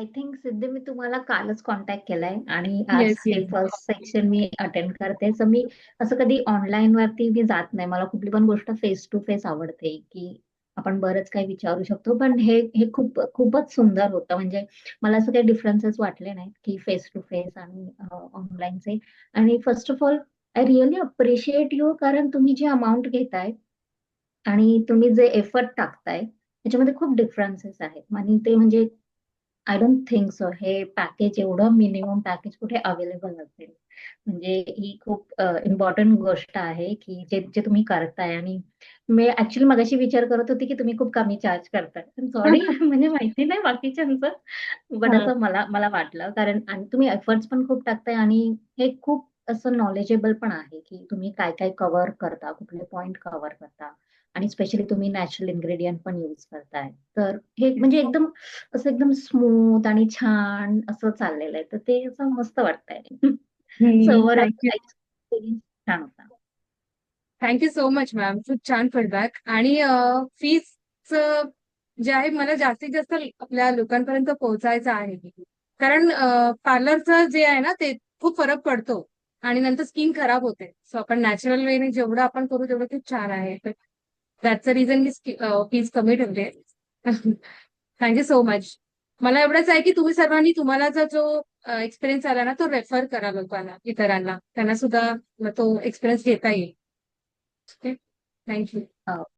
I think सिद्धी मी तुम्हाला कालच contact केलाय आणि आज फर्स्ट सेक्शन मी अटेंड करते. सो मी असं कधी ऑनलाईन वरती मी जात नाही. मला कुठली पण गोष्ट फेस टू फेस आवडते की आपण बरंच काही विचारू शकतो. पण हे हे खूप खूपच सुंदर होतं. म्हणजे मला असं काही डिफरन्सेस वाटले नाहीत की फेस टू फेस आणि ऑनलाईनचे आणि first of all I really appreciate you कारण तुम्ही जे अमाऊंट घेताय आणि तुम्ही जे एफर्ट टाकताय त्याच्यामध्ये खूप डिफरन्सेस आहेत. आणि ते म्हणजे आय डोंट थिंक सो हे पॅकेज एवढं मिनिमम पॅकेज कुठे अवेलेबल असेल. म्हणजे ही खूप इम्पॉर्टंट गोष्ट आहे की जे जे तुम्ही करताय आणि मी ऍक्च्युली मगाशी विचार करत होती की तुम्ही खूप कमी चार्ज करताय. सॉरी म्हणजे माहिती नाही बाकीच्यांचं. हा. असं मला मला वाटलं. कारण आणि तुम्ही एफर्ट्स पण खूप टाकताय आणि हे खूप असं नॉलेजेबल पण आहे की तुम्ही काय काय कव्हर करता कुठले पॉइंट कव्हर करता आणि स्पेशली तुम्ही नॅचरल इन्ग्रेडियंट पण यूज करताय. तर हे म्हणजे एकदम असं एकदम स्मूथ आणि छान असं चाललेलं आहे. तर ते असं मस्त वाटतंय. छान होता. थँक्यू सो मच मॅम खूप छान फीडबॅक आणि फीज जे आहे मला जास्तीत जास्त आपल्या लोकांपर्यंत पोहोचायचं आहे. कारण पार्लरचं जे आहे ना ते खूप फरक पडतो. आणि नंतर स्किन खराब होते. सो आपण नॅचरल वेने जेवढं आपण करू तेवढं खूप छान आहे. तर अ रिझन मी फीज कमी ठेवले थँक्यू सो मच मला एवढंच आहे की तुम्ही सर्वांनी तुम्हाला जर जो एक्सपिरियन्स आला ना तो रेफर करा लोकांना इतरांना. त्यांना सुद्धा तो एक्सपिरियन्स घेता येईल. Okay thank you